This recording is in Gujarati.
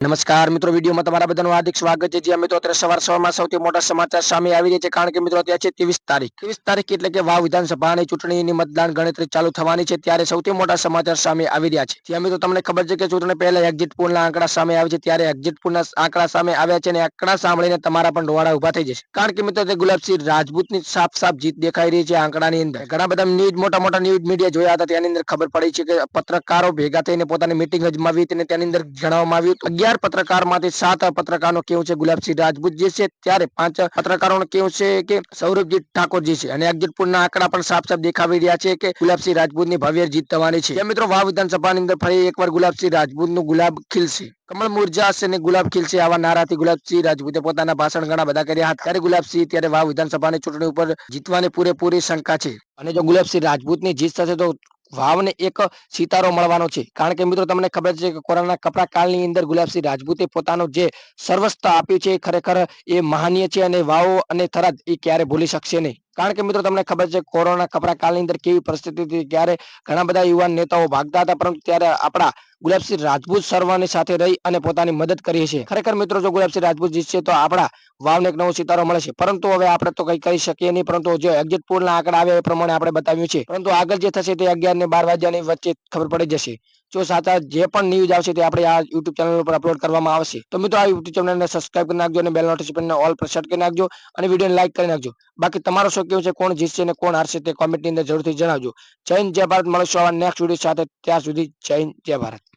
નમસ્કાર મિત્રો, વિડીયોમાં તમારા બધાનું હાર્દિક સ્વાગત છે. જ્યાં મિત્રો, અત્યારે સવાર સવારમાં સૌથી મોટા સમાચાર સામે આવી રહ્યા છે, કારણ કે મિત્રો, અત્યારે છે ત્રેવીસ તારીખ. ત્રેવીસ તારીખ એટલે કે વાવ વિધાનસભાની ચૂંટણીની મતદાન ગણતરી ચાલુ થવાની છે, ત્યારે સૌથી મોટા સમાચાર સામે આવી રહ્યા છે. ત્યાં મિત્રો, તમને ખબર છે કે ચૂંટણી પહેલા એક્ઝિટ પોલના આંકડા સામે આવે છે, ત્યારે એક્ઝિટ પોલના આંકડા સામે આવ્યા છે અને આંકડા સાંભળીને તમારા પણ રોવાડા ઊભા થઈ જશે. કારણ કે મિત્રો, તે ગુલાબસિંહ રાજપૂતની સાફ સાફ જીત દેખાઈ રહી છે આંકડાની અંદર. ઘણા બધા ન્યૂઝ, મોટા મોટા ન્યૂઝ મીડિયા જોયા હતા, તેની અંદર ખબર પડી છે કે પત્રકારો ભેગા થઈને પોતાની મિટિંગ અજમાવી અને તેની અંદર જણાવવામાં આવ્યું હતું. અગિયાર પત્રકારમાંથી સાત પત્રકારનું કેવું છે? ગુલાબસિંહ રાજપૂત જે છે, ત્યારે પાંચ પત્રકારોનું કેવું છે કે સૌરભજીત ઠાકોરજી છે? અને એક્ઝિટ પોલના આંકડા પણ સાફ સાફ દેખાવી રહ્યા છે કે ગુલાબસિંહ રાજપૂતની ભવ્ય જીત થવાની છે. મિત્રો, વાવ વિધાનસભાની અંદર ફરી એકવાર ગુલાબસિંહ રાજપૂતનું ગુલાબ ખીલશે. કમળ મુરજા હશે ને ગુલાબ ખીલશે આવા નારાથી ગુલાબસિંહ રાજપૂતે પોતાના ભાષણ ઘણા બધા કર્યા હતા. ત્યારે ગુલાબસિંહ ત્યારે વાવ વિધાનસભાની ચૂંટણી ઉપર જીતવાની પૂરેપૂરી શંકા છે. અને જો ગુલાબસિંહ રાજપૂતની જીત થશે તો વાવને એક સિતારો મળવાનો છે. કારણ કે મિત્રો તમને ખબર છે કે કોરોના કપરા કાળની અંદર ગુલાબસિંહ રાજપૂતે પોતાનો જે સર્વસ્થ આપ્યું છે એ ખરેખર એ મહાનીય છે અને વાવ અને થરાદ એ ક્યારે ભૂલી શકશે નહીં. કારણ કે મિત્રો તમને ખબર છે કોરોના કપરા કાળની અંદર કેવી પરિસ્થિતિ હતી ત્યારે ઘણા બધા યુવાન નેતાઓ ભાગતા હતા, પરંતુ ત્યારે આપણા ગુલાબસિંહ રાજપૂત સર્વની સાથે રહી અને પોતાની મદદ કરી છે. ખરેખર મિત્રો જો ગુલાબસિંહ રાજપૂત જીતશે તો આપણા વાવને એક નવો સિતારો મળે છે. પરંતુ હવે આપણે તો કંઈ કરી શકીએ નહીં. પરંતુ જે એક્ઝિટ પોલના આંકડા આવે એ પ્રમાણે આપણે બતાવ્યું છે પરંતુ આગળ જે થશે તે અગિયાર ને બાર વાગ્યાની વચ્ચે ખબર પડી જશે. જો સાચા જે પણ ન્યૂઝ આવશે તે આપણે આ યુટ્યુબ ચેનલ પર અપલોડ કરવામાં આવશે. તો મિત્રો, આ યુટ્યુબ ચેનલને સબસ્ક્રાઇબ કરી નાખજો અને બેલ નોટિફિકેશન ઓલ પર સેટ કરી નાખજો અને વિડીયોને લાઇક કરી નાખજો. બાકી તમારો શું કેવું છે? કોણ જીતશે અને કોણ હારશે તે કોમેન્ટની અંદર જરૂરથી જણાવજો. જય હિન્દ, જય ભારત. મળીશું આવા નેક્સ્ટ વીડિયો સાથે. ત્યાં સુધી જય હિન્દ, જય ભારત.